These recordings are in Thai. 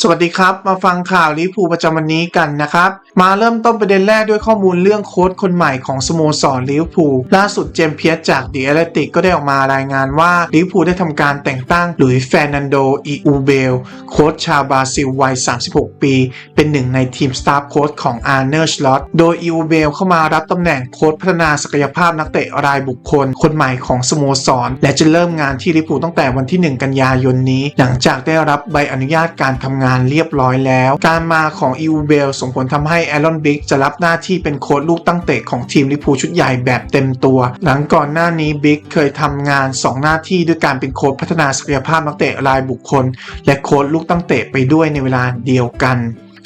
สวัสดีครับ มาฟังข่าวลิเวอร์พูประจำวันนี้กันนะครับ มาเริ่มต้นประเด็นแรกด้วยข้อมูลเรื่องโค้ชคนใหม่ของสโมสรลิเวอร์พูล่าสุดเจมเพียสจากเดอะแอตเลติกก็ได้ออกมารายงานว่าลิเวอร์พูได้ทำการแต่งตั้งหลุยส์แฟนันโดอีอูเบลโค้ชชาวบราซิลวัย 36 ปี เป็นหนึ่งในทีมสตาฟโค้ชของอาร์เนอร์ชลอตโดยอีอูเบลเข้ามารับตำแหน่งโค้ชพัฒนาศักยภาพนักเตะรายบุคคล คนใหม่ของสโมสร และจะเริ่มงานที่ลิเวอร์พูตั้งแต่วันที่ 1 กันยายนนี้ หลังจากได้รับใบอนุญาตการทำงานเรียบร้อยแล้ว การมาของอีอูเบลส่งผลทำให้แอรอนบิ๊กจะรับหน้าที่เป็นโค้ชลูกตั้งเตะของทีมลิพูชุดใหญ่แบบเต็มตัว หลังก่อนหน้านี้บิ๊กเคยทำงาน 2 หน้าที่ด้วยการเป็นโค้ชพัฒนาศักยภาพนักเตะรายบุคคล และโค้ชลูกตั้งเตะไปด้วยในเวลาเดียวกัน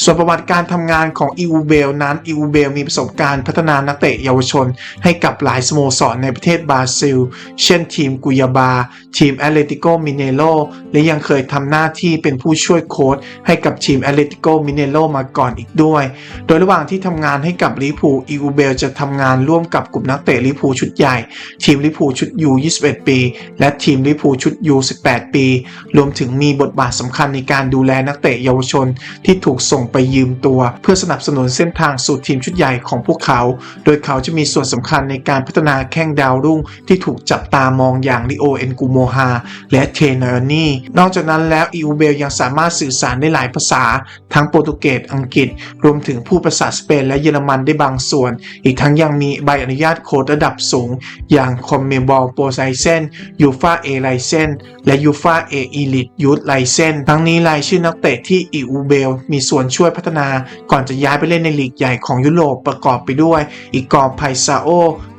ส่วนประวัติการทำงานของอีอูเบลนั้นอีอูเบลมีประสบการณ์พัฒนานักเตะเยาวชน ให้กับหลายสโมสรในประเทศบราซิล เช่นทีมกุยาบา ทีมแอตเลติโกมิเนโรและยังเคยทำหน้าที่เป็นผู้ช่วยโค้ชให้กับทีมแอตเลติโกมิเนโรมาก่อนอีกด้วย โดยระหว่างที่ทำงานให้กับลิพูอีอูเบลจะทำงานร่วมกับกลุ่มนักเตะลิพูชุดใหญ่ ทีมลิพูชุดยู21 ปี และทีมลิพูชุดยู18 ปี รวมถึงมีบทบาทสำคัญในการดูแลนักเตะเยาวชนที่ถูกส่งไปยืมตัว เพื่อสนับสนุนเส้นทางสู่ทีมชุดใหญ่ของพวกเขา โดยเขาจะมีส่วนสำคัญในการพัฒนาแข้งดาวรุ่ง ที่ถูกจับตามองอย่างลิโอเอนกูโมฮาและเทเนอร์นี่ นอกจากนั้นแล้วอีอูเบลยังสามารถสื่อสารได้หลายภาษา ทั้งโปรตุเกสอังกฤษ รวมถึงผู้ภาษาสเปนและเยอรมันได้บางส่วน อีกทั้งยังมีใบอนุญาตโค้ดระดับสูง อย่างคอมเมบอลโปรไซเซนยูฟาเอไลเซนและยูฟาเออีลิทยูทไลเซนทั้งนี้รายชื่อนักเตะที่อีอูเบลมีส่วนช่วยพัฒนาก่อนจะย้ายไปเล่นในลีกใหญ่ของยุโรปประกอบไปด้วย อีกอร์ไพซาโอ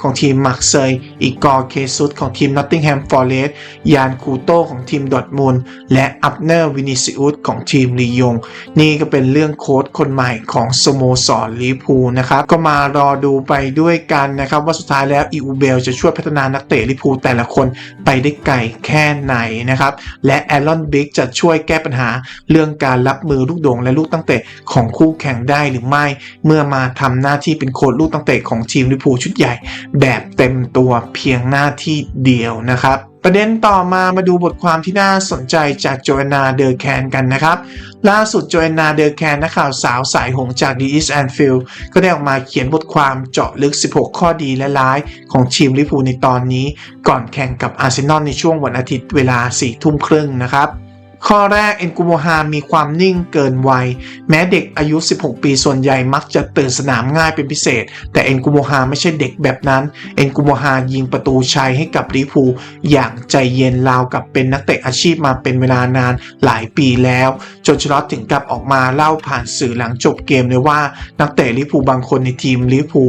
ของทีมมาร์เซยอีกอร์เคซุสของทีมนอตติงแฮมฟอร์เรสต์ยานคูโตของทีมดอทมุนด์และอับเนอร์วินิซิอุสของทีมลียง นี่ก็เป็นเรื่องโค้ชคนใหม่ของสโมสรลิเวอร์พูนะครับ ก็มารอดูไปด้วยกันนะครับ ว่าสุดท้ายแล้วอีอูเบลจะช่วยพัฒนานักเตะลิเวอร์พูแต่ละคนไปได้ไกลแค่ไหนนะครับ และแอรอนบิ๊กจะช่วยแก้ปัญหาเรื่องการรับมือลูกโด่งและลูกตั้งเตะของคู่แข่งได้หรือไม่ เมื่อมาทำหน้าที่เป็นโค้ชลูกตั้งเตะของทีมลิเวอร์พูชุดใหญ่แบบเต็มตัวเพียงหน้าที่เดียวนะครับ ประเด็นต่อมามาดูบทความที่น่าสนใจจากโจ a นาเดอร์แคนกันนะครับ ล่าสุดโจ a นาเดอร์แคนนักข่าวสาวสายหงจาก The East Anfield ก็ได้ออกมาเขียนบทความเจาะลึก 16 ข้อดีและร้ายของทีมลิเวอร์พูในตอนนี้ ก่อนแข่งกับอาร์เซนอลในช่วงวันอาทิตย์เวลา4ทุ่มครึ่งนะครับ ข้อแรกเอ็นกูโมฮามีความนิ่งเกินวัย แม้เด็กอายุ 16 ปีส่วนใหญ่มักจะตื่นสนามง่ายเป็นพิเศษ แต่เอ็นกูโมฮาไม่ใช่เด็กแบบนั้น เอ็นกูโมฮายิงประตูชัยให้กับลิพูอย่างใจเย็นราวกับเป็นนักเตะอาชีพมาเป็นเวลานานหลายปีแล้ว จนชลอตถึงกับออกมาเล่าผ่านสื่อหลังจบเกมเลยว่านักเตะลิพูบางคนในทีมลิพู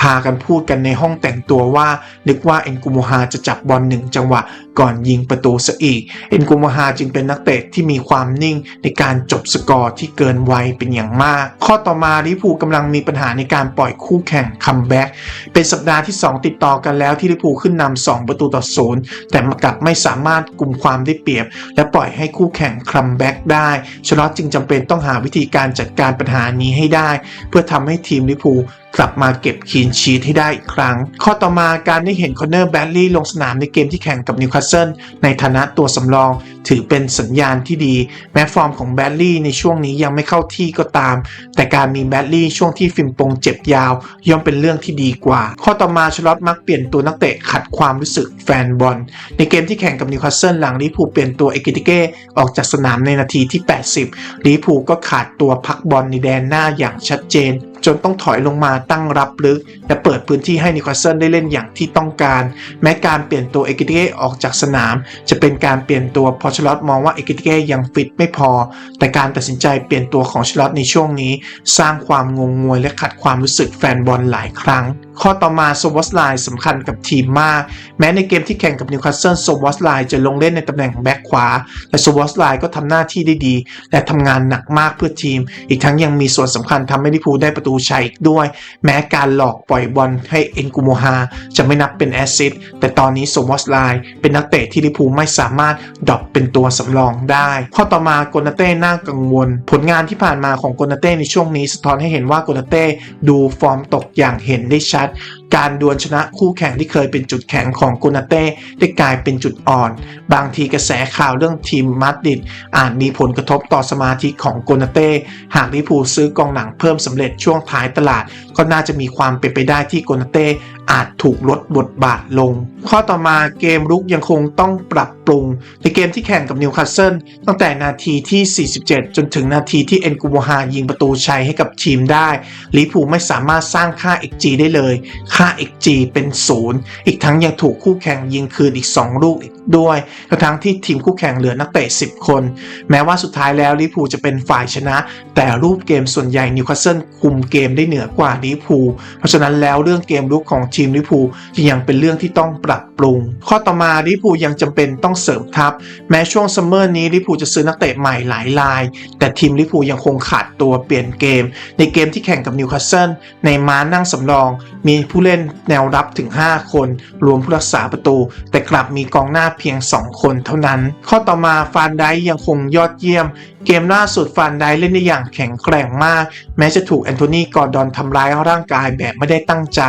พากันพูดกันในห้องแต่งตัวว่า นึกว่าเอ็นกูโมฮาจะจับบอลหนึ่งจังหวะก่อนยิงประตูซะอีก เอ็นกูโมฮาจึงเป็นนักเตะที่มีความนิ่งในการจบสกอร์ที่เกินวัยเป็นอย่างมาก ข้อต่อมาลิเวอร์พูกำลังมีปัญหาในการปล่อยคู่แข่งคัมแบ็กเป็นสัปดาห์ที่ 2 ติดต่อกันแล้วที่ลิเวอร์พูขึ้นนำ2ประตูต่อศูนย์แต่กลับไม่สามารถกลุ่มความได้เปรียบ และปล่อยให้คู่แข่งคัมแบ็กได้ชลอตจึงจำเป็นต้องหาวิธีการจัดการปัญหานี้ให้ได้ เพื่อทำให้ทีมลิเวอร์พู กลับมาเก็บคีนชีทให้ได้อีกครั้ง ข้อต่อมาการได้เห็นคอนเนอร์แบดลีย์ลงสนามในเกมที่แข่งกับนิวคาสเซิลในฐานะตัวสำรอง ถือเป็นสัญญาณที่ดี แม้ฟอร์มของแบดลีย์ในช่วงนี้ยังไม่เข้าที่ก็ตาม แต่การมีแบดลีย์ช่วงที่ฟิมปงเจ็บยาว ย่อมเป็นเรื่องที่ดีกว่า ข้อต่อมาชลอตมักเปลี่ยนตัวนักเตะขัดความรู้สึกแฟนบอลในเกมที่แข่งกับนิวคาสเซิลหลังลิพูเปลี่ยนตัวเอกิติเก้ออกจากสนามในนาทีที่ 80ลิพูก็ขาดตัวพักบอลในแดนหน้าอย่างชัดเจน จนต้องถอยลงมาตั้งรับลึก และเปิดพื้นที่ให้นิคาสเซิลได้เล่นอย่างที่ต้องการ แม้การเปลี่ยนตัวเอกิติเก้ออกจากสนาม จะเป็นการเปลี่ยนตัวเพอชลอตมองว่าเอกิติเก้ยังฟิตไม่พอ แต่การตัดสินใจเปลี่ยนตัวของชลอตในช่วงนี้ สร้างความงงงวยและขัดความรู้สึกแฟนบอลหลายครั้งข้อต่อมาโซวอสไลน์สำคัญกับทีมมาก แม้ในเกมที่แข่งกับนิวคาสเซิลโซวอสไลน์จะลงเล่นในตำแหน่งแบ็คขวา แต่โซวอสไลน์ก็ทำหน้าที่ได้ดี และทำงานหนักมากเพื่อทีม อีกทั้งยังมีส่วนสำคัญทำให้ลิพูได้ประตูชัยอีกด้วย แม้การหลอกปล่อยบอลให้เอ็นกูโมฮาจะไม่นับเป็นแอสซิสต์แต่ตอนนี้โซวอสไลน์เป็นนักเตะที่ลิพูไม่สามารถดรอปเป็นตัวสำรองได้ ข้อต่อมาโกนาเต้น่ากังวล ผลงานที่ผ่านมาของโกนาเต้ในช่วงนี้สะท้อนให้เห็นว่าโกนาเต้ดูฟอร์มตกอย่างเห็นได้ชัด saat การดวลชนะคู่แข่งที่เคยเป็นจุดแข็งของโกนาเต้ได้กลายเป็นจุดอ่อน บางทีกระแสข่าวเรื่องทีมมาดริดอาจมีผลกระทบต่อสมาธิของโกนาเต้หากลิเวอร์พูซื้อกองหลังเพิ่มสำเร็จช่วงท้ายตลาด ก็น่าจะมีความเป็นไปได้ที่โกนาเต้อาจถูกลดบทบาทลง ข้อต่อมาเกมรุกยังคงต้องปรับปรุง ในเกมที่แข่งกับนิวคาสเซิลตั้งแต่นาทีที่ 47 จนถึงนาทีที่เอ็นกูโบฮายิงประตูชัยให้กับทีมได้ลิเวอร์พูไม่สามารถสร้างค่า XG ได้เลยคา XG เป็นศูนย์อีกทั้งยังถูกคู่แข่งยิงคืนอีก 2 ลูกอีก ด้วยกระทั่งที่ทีมคู่แข่งเหลือนักเตะ 10 คน แม้ว่าสุดท้ายแล้วลิพูจะเป็นฝ่ายชนะ แต่รูปเกมส่วนใหญ่นิวคาสเซิลคุมเกมได้เหนือกว่าลิพูเพราะฉะนั้นแล้วเรื่องเกมลุกของทีมลิเวอร์พูลยังเป็นเรื่องที่ต้องปรับปรุง ข้อต่อมาลิพูยังจำเป็นต้องเสริมทัพ แม้ช่วงซัมเมอร์นี้ลิพูจะซื้อนักเตะใหม่หลายราย แต่ทีมลิพูยังคงขาดตัวเปลี่ยนเกม ในเกมที่แข่งกับนิวคาสเซิลในม้านั่งสำรอง มีผู้เล่นแนวรับถึง 5 คน รวมผู้รักษาประตู แต่กลับมีกองหน้าเพียง 2 คนเท่านั้น ข้อต่อมาฟานไดยังคงยอดเยี่ยม เกมล่าสุดฟานไดเล่นได้อย่างแข็งแกร่งมาก แม้จะถูกแอนโทนีกอร์ดอนทำร้ายร่างกายแบบไม่ได้ตั้งใจ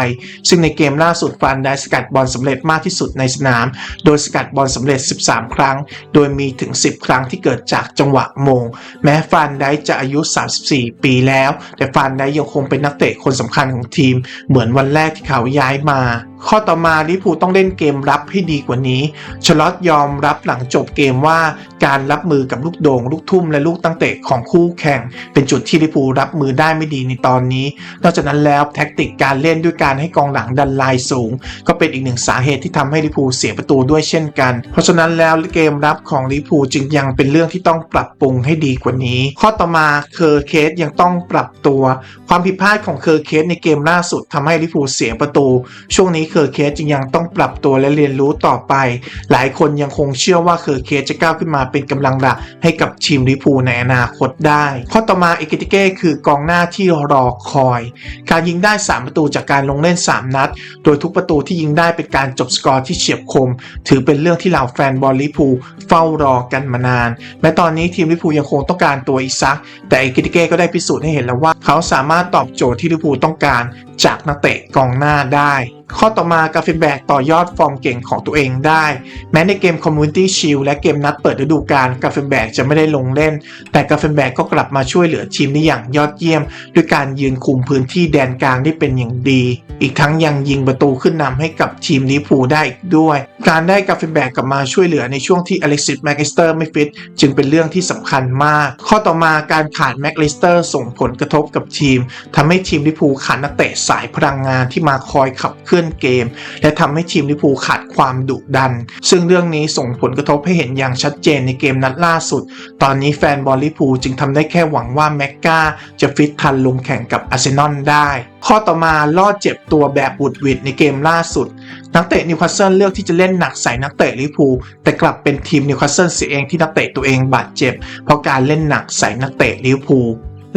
ซึ่งในเกมล่าสุดฟานไดสกัดบอลสำเร็จมากที่สุดในสนาม โดยสกัดบอลสำเร็จ 13 ครั้ง โดยมีถึง 10 ครั้งที่เกิดจากจังหวะโมง แม้ฟานไดจะอายุ 34 ปีแล้ว แต่ฟานไดยังคงเป็นนักเตะคนสำคัญของทีม เหมือนวันแรกที่เขาย้ายมา ข้อต่อมาลิพูต้องเล่นเกมรับให้ดีกว่านี้ชลอตยอมรับหลังจบเกมว่า การรับมือกับลูกโด่งลูกทุ่มและลูกตั้งเตะของคู่แข่ง เป็นจุดที่ลิเวอร์พูรับมือได้ไม่ดีในตอนนี้ นอกจากนั้นแล้วแท็กติกการเล่นด้วยการให้กองหลังดันลายสูง ก็เป็นอีกหนึ่งสาเหตุที่ทำให้ลิเวอร์พูเสียประตูด้วยเช่นกัน เพราะฉะนั้นแล้วเกมรับของลิเวอร์พูจึงยังเป็นเรื่องที่ต้องปรับปรุงให้ดีกว่านี้ ข้อต่อมาเคอร์เคสยังต้องปรับตัว ความผิดพลาดของเคอร์เคสในเกมล่าสุดทำให้ลิเวอร์พูเสียประตู ช่วงนี้เคอร์เคสจึงยังต้องปรับตัวและเรียนรู้ต่อไป หลายคนยังคงเชื่อว่าเคอร์เคสจะก้าวขึ้นมาเป็นกำลังหลักให้กับทีมลิพูในอนาคตได้ ข้อต่อมาเอกิติเก้คือกองหน้าที่รอคอย การยิงได้ 3 ประตูจากการลงเล่น 3 นัด โดยทุกประตูที่ยิงได้เป็นการจบสกอร์ที่เฉียบคม ถือเป็นเรื่องที่เหล่าแฟนบอลลิพูเฝ้ารอกันมานาน แม้ตอนนี้ทีมลิพูยังคงต้องการตัวอีซัก แต่เอกิติเก้ก็ได้พิสูจน์ให้เห็นแล้วว่า เขาสามารถตอบโจทย์ที่ลิพูต้องการจากนักเตะกองหน้าได้ ข้อต่อมากาเฟนแบกต่อยอดฟอร์มเก่งของตัวเองได้ แม้ในเกม Community Shield และเกมนัดเปิดฤดูกาลกาเฟนแบกจะไม่ได้ลงเล่น แต่กาเฟนแบกก็กลับมาช่วยเหลือทีมได้อย่างยอดเยี่ยม ด้วยการยืนคุมพื้นที่แดนกลางได้เป็นอย่างดี อีกทั้งยังยิงประตูขึ้นนำให้กับทีมลิพูได้อีกด้วย การได้กาเฟนแบกกลับมาช่วยเหลือในช่วงที่อเล็กซิสแม็กอิสเตอร์ไม่ฟิตจึงเป็นเรื่องที่สำคัญมาก ข้อต่อมาการขาดแม็กลิสเตอร์ส่งผลกระทบกับทีมทำให้ทีมลิพูขาดนักเตะสายพลังงานที่มาคอยขับเคลื่อนเกม และทำให้ทีมลิพูขาดความดุดัน ซึ่งเรื่องนี้ส่งผลกระทบให้เห็นอย่างชัดเจนในเกมนัดล่าสุด ตอนนี้แฟนบอลลิพูจึงทำได้แค่หวังว่าแม็กกาจะฟิตทันลงแข่งกับอาร์เซนอลได้ ข้อต่อมาลอดเจ็บตัวแบบบุดวิดในเกมล่าสุด นักเตะนิวคาสเซิลเลือกที่จะเล่นหนักใส่นักเตะลิพูแต่กลับเป็นทีมนิวคาสเซิลเสียเองที่นักเตะตัวเองบาดเจ็บ เพราะการเล่นหนักใส่นักเตะลิพู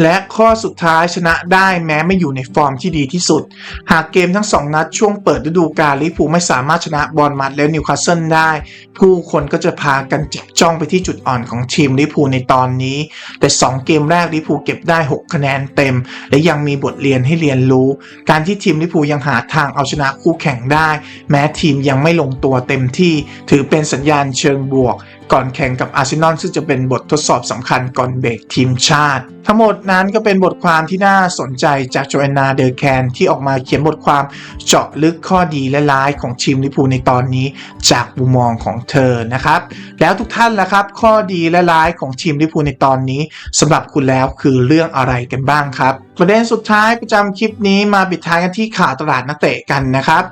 และข้อสุดท้ายชนะได้แม้ไม่อยู่ในฟอร์มที่ดีที่สุด หากเกมทั้ง 2 นัดช่วงเปิดฤดูกาลลิเวอร์พูไม่สามารถชนะบอลมัดและนิวคาสเซิลได้ ผู้คนก็จะพากันจับจ้องไปที่จุดอ่อนของทีมลิเวอร์พูในตอนนี้ แต่ 2 เกมแรกลิเวอร์พูเก็บได้ 6 คะแนนเต็ม และยังมีบทเรียนให้เรียนรู้ การที่ทีมลิเวอร์พูยังหาทางเอาชนะคู่แข่งได้ แม้ทีมยังไม่ลงตัวเต็มที่ ถือเป็นสัญญาณเชิงบวกก่อนแข่งกับอาร์เซนอลซึ่งจะเป็นบททดสอบสำคัญก่อนเบรกทีมชาติ ทั้งหมดนั้นก็เป็นบทความที่น่าสนใจจากโจแอนนาเดอแคนที่ออกมาเขียนบทความเจาะลึกข้อดีและร้ายของทีมลิพูในตอนนี้ จากมุมมองของเธอนะครับ แล้วทุกท่านล่ะครับ ข้อดีและร้ายของทีมลิพูในตอนนี้สำหรับคุณแล้วคือเรื่องอะไรกันบ้างครับประเด็นสุดท้ายประจำคลิปนี้มาปิดท้ายกันที่ข่าวตลาดนักเตะกันนะครับ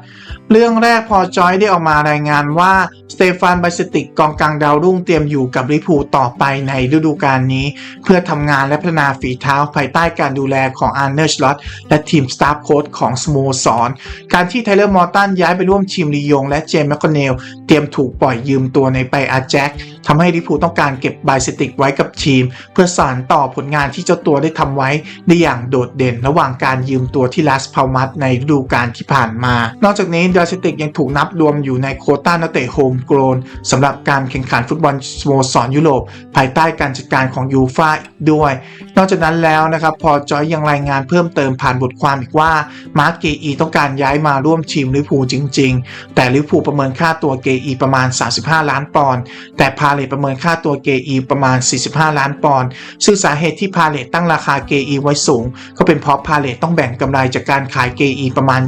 เรื่องแรกพอจอยได้ออกมารายงานว่าสเตฟานไบสติกกองกลางดาวรุ่งเตรียมอยู่กับลิพูต่อไปในฤดูกาลนี้ เพื่อทำงานและพัฒนาฝีเท้าภายใต้การดูแลของอาร์เนอร์ชลอตและทีมสตาฟโค้ชของสโมสร การที่ไทเลอร์มอร์ตันย้ายไปร่วมทีมลียงและเจมส์แมคคอนเนลเตรียมถูกปล่อยยืมตัวในไปอาแจ็ค ทำให้ลิพูต้องการเก็บไบสติกไว้กับทีม เพื่อสานต่อผลงานที่เจ้าตัวได้ทำไว้ได้อย่างโดดเด่นระหว่างการยืมตัวที่ลาสพาวมัสในฤดูกาลที่ผ่านมา นอกจากนี้ไบสติกยังถูกนับรวมอยู่ในโคต้านักเตะโฮมโกลนสำหรับการแข่งขันฟุตบอลสโมสรยุโรปภายใต้การจัดการของยูฟ่าด้วย นอกจากนั้นแล้วนะครับพอจอยยังรายงานเพิ่มเติมผ่านบทความอีกว่ามาร์กเกอีต้องการย้ายมาร่วมทีมลิพูจริง ๆ แต่ลิพูประเมินค่าตัวเกอีประมาณ 35 ล้านปอนด์แต่พาเลตประเมินค่าตัวเกอีประมาณ 45 ล้านปอนด์ซึ่งสาเหตุที่พาเลตตั้งราคาเกอีไว้สูง ก็เป็นเพราะพาเลตต้องแบ่งกำไรจากการขายเกอีประมาณ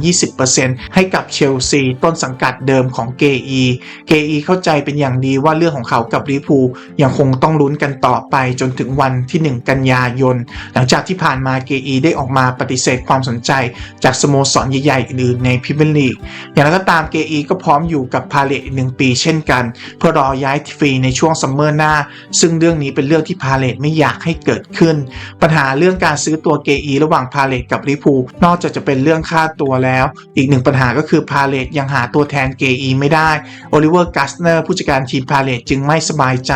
20%ให้กับเชลซีต้นสังกัดเดิมของเกอีเกอีเข้าใจเป็นอย่างดีว่าเรื่องของเขากับลิพูยังคงต้องลุ้นกันต่อไปจนถึงวันที่ 1 กันยายน หลังจากที่ผ่านมาเกอีได้ออกมาปฏิเสธความสนใจ จากสโมสรใหญ่ๆอื่นในพรีเมียร์ลีกอย่างไรก็ตามเกอีก็พร้อมอยู่กับพาเลตหนึ่งปีเช่นกัน เพื่อรอย้ายฟรีในช่วงซัมเมอร์หน้า ซึ่งเรื่องนี้เป็นเรื่องที่พาเลตไม่อยากให้เกิดขึ้น ปัญหาเรื่องการซื้อตัวเกอีระหว่างพาเลตกับลิพูนอกจากจะเป็นเรื่องค่าตัวแล้ว อีกหนึ่งปัญหาก็คือพาเลตยังหาตัวแทนเกอีไม่ได้โอลิเวอร์กัสเนอร์ผู้จัดการทีมพาเลตจึงไม่สบายใจ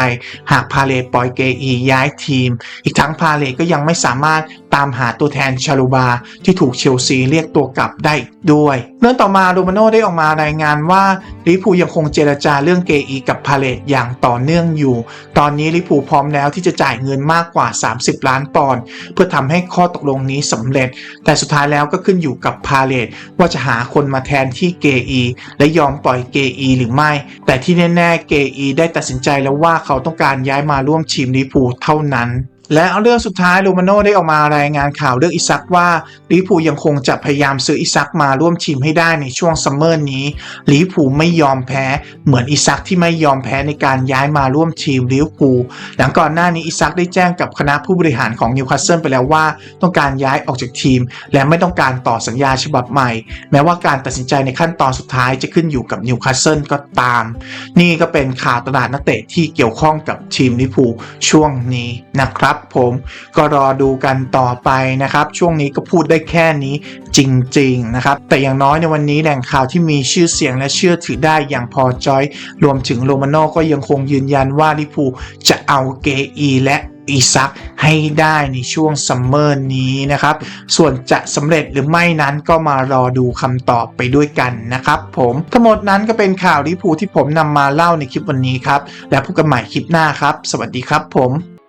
หากพาเลตปล่อยเกอีย้ายทีม อีกทั้งพาเลตก็ยังไม่สามารถ ตามหาตัวแทนชาลูบาที่ถูกเชลซีเรียกตัวกลับได้ด้วย เรื่องต่อมาโรมาโน่ได้ออกมารายงานว่าลิเวอร์พูยังคงเจรจาเรื่องเกอีกับพาเลตอย่างต่อเนื่องอยู่ ตอนนี้ลิเวอร์พูพร้อมแล้วที่จะจ่ายเงินมากกว่า 30 ล้านปอนด์เพื่อทำให้ข้อตกลงนี้สำเร็จ แต่สุดท้ายแล้วก็ขึ้นอยู่กับพาเลตว่าจะหาคนมาแทนที่เกอีและยอมปล่อยเกอีหรือไม่ แต่ที่แน่ๆเกอีได้ตัดสินใจแล้วว่าเขาต้องการย้ายมาร่วมทีมลิเวอร์พูเท่านั้น และเรื่องสุดท้ายโรมาโนได้ออกมารายงานข่าวเรื่องอิซักว่าลิเวอร์พูยังคงจะพยายามซื้ออิซักมาร่วมทีมให้ได้ในช่วงซัมเมอร์นี้ลิเวอร์พูไม่ยอมแพ้ เหมือนอิซักที่ไม่ยอมแพ้ในการย้ายมาร่วมทีมลิเวอร์พูหลังก่อนหน้านี้อิซักได้แจ้งกับคณะผู้บริหารของนิวคาสเซิลไปแล้วว่า ต้องการย้ายออกจากทีม และไม่ต้องการต่อสัญญาฉบับใหม่ แม้ว่าการตัดสินใจในขั้นตอนสุดท้ายจะขึ้นอยู่กับนิวคาสเซิลก็ตาม นี่ก็เป็นข่าวตลาดนักเตะที่เกี่ยวข้องกับทีมลิเวอร์พูช่วงนี้นะครับผมก็รอดูกันต่อไปนะครับ ช่วงนี้ก็พูดได้แค่นี้จริงๆนะครับ แต่อย่างน้อยในวันนี้แหล่งข่าวที่มีชื่อเสียงและเชื่อถือได้อย่างพอจอย รวมถึงโรมาโน่ก็ยังคงยืนยันว่าลิพูจะเอาเกอีและอีซักให้ได้ในช่วงซัมเมอร์นี้นะครับ ส่วนจะสำเร็จหรือไม่นั้นก็มารอดูคำตอบไปด้วยกันนะครับผมทั้งหมดนั้นก็เป็นข่าวลิพูที่ผมนำมาเล่าในคลิปวันนี้ครับ และพบกันใหม่คลิปหน้าครับ สวัสดีครับผม